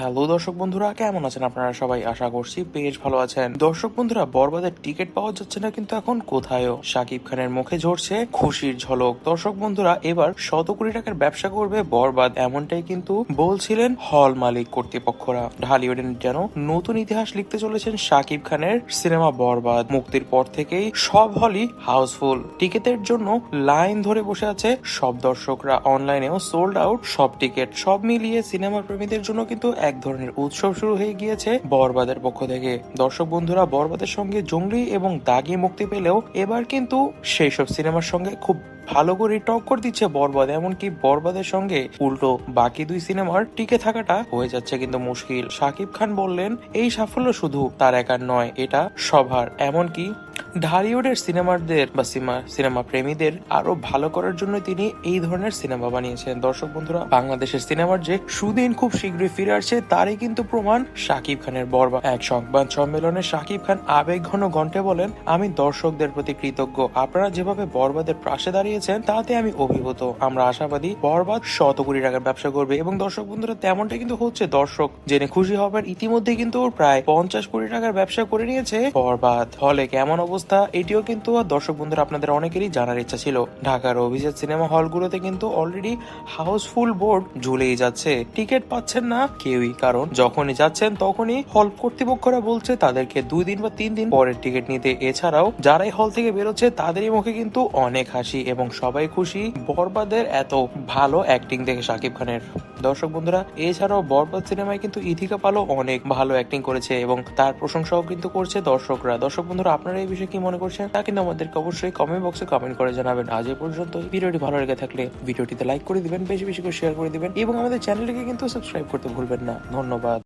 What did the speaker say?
Hello দর্শক বন্ধুরা, কেমন আছেন আপনারা সবাই? আশা করছি বেশ ভালো আছেন। দর্শক বন্ধুরা, বরবাদের টিকিট পাওয়া যাচ্ছে না কিন্তু এখন কোথায়ও? শাকিব খানের মুখে ঝরছে খুশির ঝলক। দর্শক বন্ধুরা, এবার শত কোটি টাকার ব্যবসা করবে বরবাদ, এমনটাই কিন্তু বলছিলেন হল মালিক কর্তৃপক্ষরা। ঢালিউডের যেন নতুন ইতিহাস লিখতে চলেছেন শাকিব খানের সিনেমা বরবাদ। মুক্তির পর থেকেই সব হলই হাউসফুল। টিকিটের জন্য লাইন ধরে বসে আছে সব দর্শকরা। অনলাইনেও সোল্ড আউট সব টিকিট। সব মিলিয়ে সিনেমা প্রেমীদের জন্য কিন্তু এক ধরনের উৎসব শুরু হয়ে গিয়েছে বরবাদের পক্ষ থেকে। দর্শক বন্ধুরা, বরবাদের সঙ্গে জঙ্গলি এবং দাগি মুক্তি পেলেও এবার কিন্তু সেই সব সিনেমার সঙ্গে খুব ভালো করে টক টক্কর দিচ্ছে বরবাদ। এমনকি বরবাদের সঙ্গে উল্টো বাকি দুই সিনেমার টিকে থাকাটা হয়ে যাচ্ছে কিন্তু মুশকিল। শাকিব খান বললেন, এই সাফল্য শুধু তার একার নয়, এটা সবার। এমনকি ঢালিউডের সিনেমারদের বা সিনেমা সিনেমা প্রেমীদের আরও ভালো করার জন্য তিনি এই ধরনের সিনেমা বানিয়েছেন। দর্শক বন্ধুরা, বাংলাদেশের সিনেমার যে সুদিন খুব শীঘ্রই ফিরে আসছে, তারই কিন্তু প্রমাণ শাকিব খানের বরবাদ। এক সংবাদ সম্মেলনে শাকিব খান আবেগ ঘন কণ্ঠে বলেন, আমি দর্শকদের প্রতি কৃতজ্ঞ। আপনারা যেভাবে বরবাদের পাশে দাঁড়িয়েছেন, তাতে আমি অভিভূত। আমরা আশাবাদী বরবাদ শত কোটি টাকার ব্যবসা করবে এবং দর্শক বন্ধুরা তেমনটা কিন্তু হচ্ছে দর্শক। জেনে খুশি হবেন ইতিমধ্যে কিন্তু প্রায় পঞ্চাশ কোটি টাকার ব্যবসা করে নিয়েছে বরবাদ। হলে কেমন অবস্থা এটিও কিন্তু দর্শক বন্ধুরা আপনাদের অনেকেরই জানার ইচ্ছা ছিল। ঢাকার অভিজাত সিনেমা হলগুলোতে কিন্তু অলরেডি হাউসফুল বোর্ড ঝুলেই যাচ্ছে। টিকিট পাচ্ছেন না কেউই, কারণ যখনই যাচ্ছেন তখনই হল কর্তৃপক্ষরা বলছে তাদেরকে দুই দিন বা তিন দিন পরের টিকিট নিতে। এছাড়াও যারাই হল থেকে বেরোচ্ছে, তাদেরই মুখে কিন্তু অনেক হাসি এবং সবাই খুশি বরবাদের এত ভালো অ্যাক্টিং দেখে শাকিব খানের। দর্শক বন্ধুরা, এছাড়াও বরবাদ সিনেমায় কিন্তু ইথিকা পালো অনেক ভালো অ্যাক্টিং করেছে এবং তার প্রশংসাও কিন্তু করছে দর্শকরা। দর্শক বন্ধুরা, আপনারা এই বিষয়ে কি মনে করছেন? তা কিন্তু আমাদেরকে অবশ্যই কমেন্ট বক্সে কমেন্ট করে জানাবেন। আজ এই পর্যন্ত ভিডিওটি ভালো লেগে থাকলে ভিডিওটিতে লাইক করে দিবেন, বেশি বেশি করে শেয়ার করে দিবেন এবং আমাদের চ্যানেলটিকে কিন্তু সাবস্ক্রাইব করতে ভুলবেন না। ধন্যবাদ।